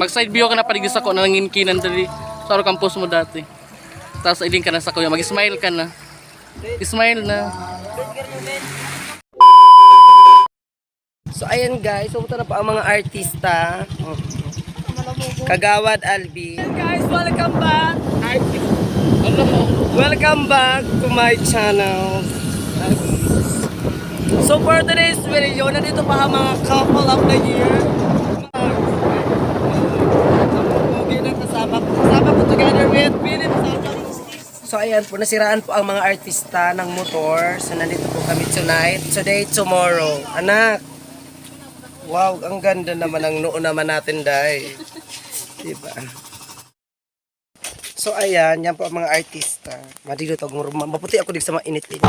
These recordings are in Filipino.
Mag side view ka na paligid sa ko na nanginkinan dali. Sa aro campus mo dati. Tapos iding ka na sa kuya, mag-smile ka na. Smile na. So ayan guys, pumunta na po ang mga artista. Kagawad Albi. Guys, welcome back. Welcome back to my channel. So for today's video, nandito pa ang mga couple of the year. Okay na kasama ko. Kasama ko together with Philip. So ayan po, nasiraan po ang mga artista ng motor. So nandito po kami tonight. Today, tomorrow. Anak, wow, ang ganda naman ang noo naman natin dahil. Diba? So ayan, yan po ang mga artista. Madilo to, maputi ako dig sa mainit din.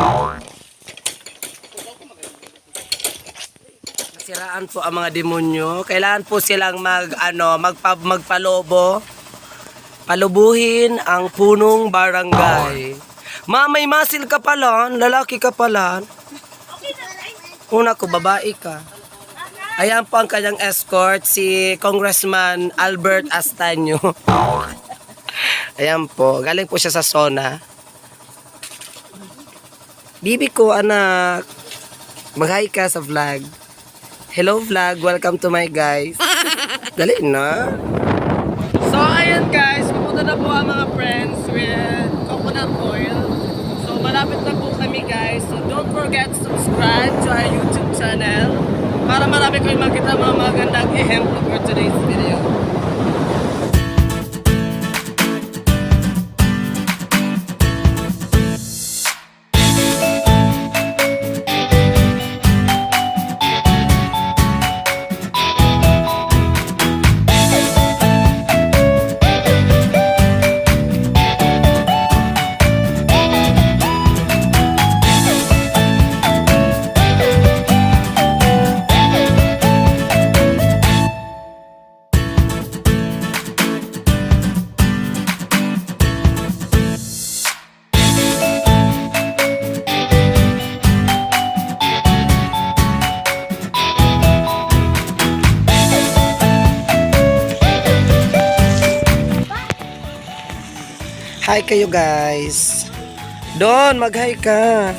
Nasiraan po ang mga demonyo. Kailangan po silang mag ano, magpa, magpalobo. Palubuhin ang punong barangay. Ma, may masil ka pala, lalaki ka pala. Una ko, babae ka. Ayan po ang kanyang escort, si Congressman Albert Astaño. Ayan po, galing po siya sa Sona. Bibi ko, anak. Mag-hi ka sa vlog. Hello vlog, welcome to my guys. Dali na. So, ayan guys, pupunta na po ang mga friends with coconut oil. So, malapit na po kami guys. So, don't forget to subscribe to our YouTube channel para marami kayong makita mga magandang ehemplo for today's video. Hi kayo guys. Don, mag-hi ka.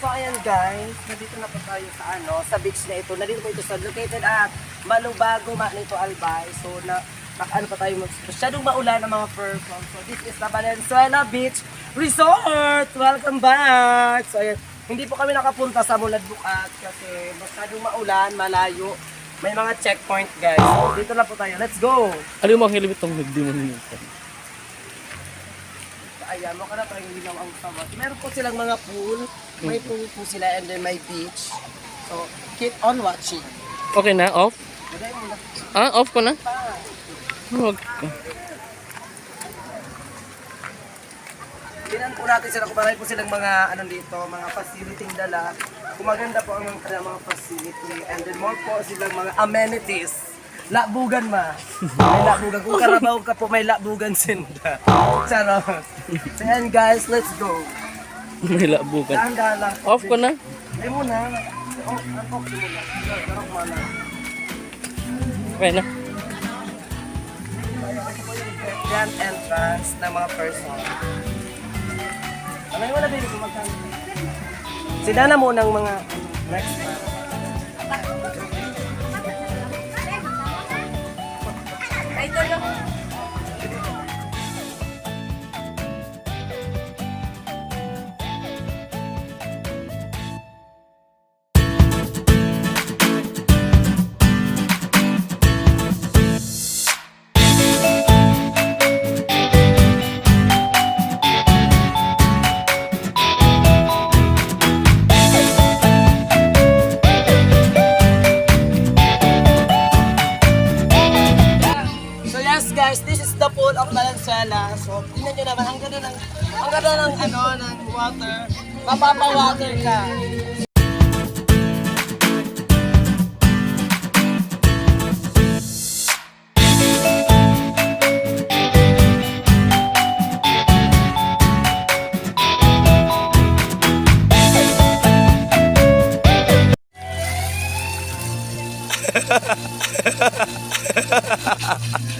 So ayan guys, nandito na po tayo sa ano, sa beach na ito. Nandito po ito sa located at Malubago, Manito Albay. So na ano pa tayo masyadong maulan ang mga person. So this is the Valenzuela Beach Resort. Welcome back. So ayan, hindi po kami nakapunta sa Mulad Bukat kasi masyadong maulan, malayo. May mga checkpoint guys. So dito na po tayo. Let's go. Ano yung mga hilibit tong hindi mo nilimutan? Ayan, mukha na parang ginaw ang sama. Meron po silang mga pool. May pool po sila and then may beach. So, keep on watching. Okay na, off? Mo Ah, off ko na? pa. Huwag. Tingnan po natin sila kung marami po silang mga ano dito, mga facility dala. Kung maganda po ang kanilang mga facility and then more po silang mga amenities. Labugan ma. May labugan. Kung karabaw ka po, may labugan sinda. Charot. So yan guys, let's go. May labugan. Dahan-dahan lang. Off ko na? Ay muna. Oh, off mo na. Garap mo na. Okay na. Grand entrance ng mga person. Ano yung wala baby kung magkano? Sila na muna ang mga next water, mapapawater ka. Guys,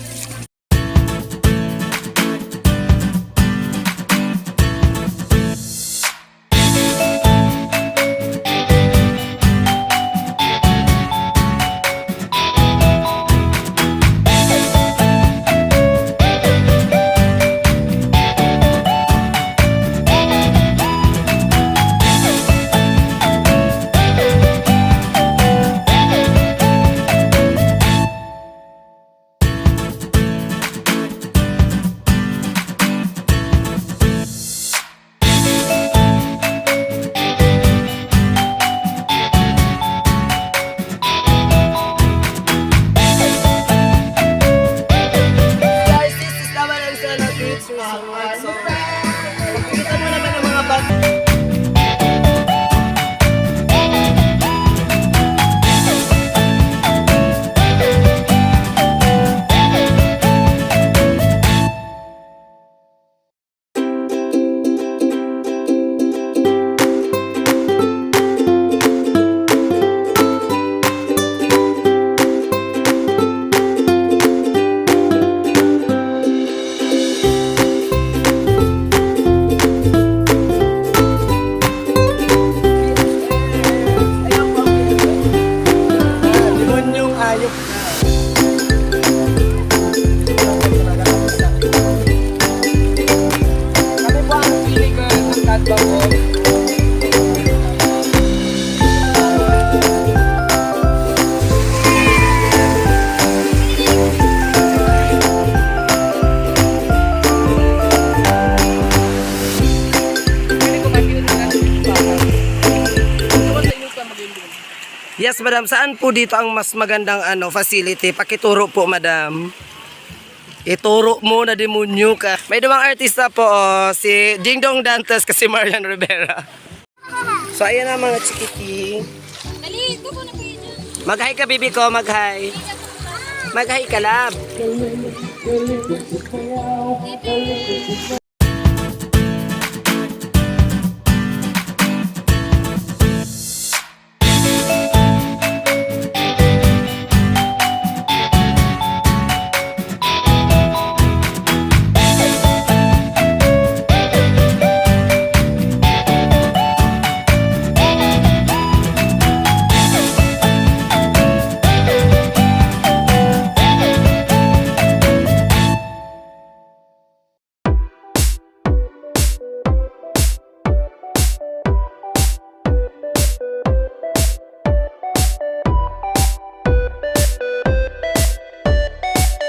Beach Yes, madam. Saan po dito ang mas magandang ano facility? Pakituro po, madam. Ituro mo na demonyo ka. May dumang artista po, oh, si Ding Dong Dantes kasi Marian Rivera. So, ayan na mga dyan. Mag-hi ka, bibi ko. Mag-hi. Mag-hi ka, lab.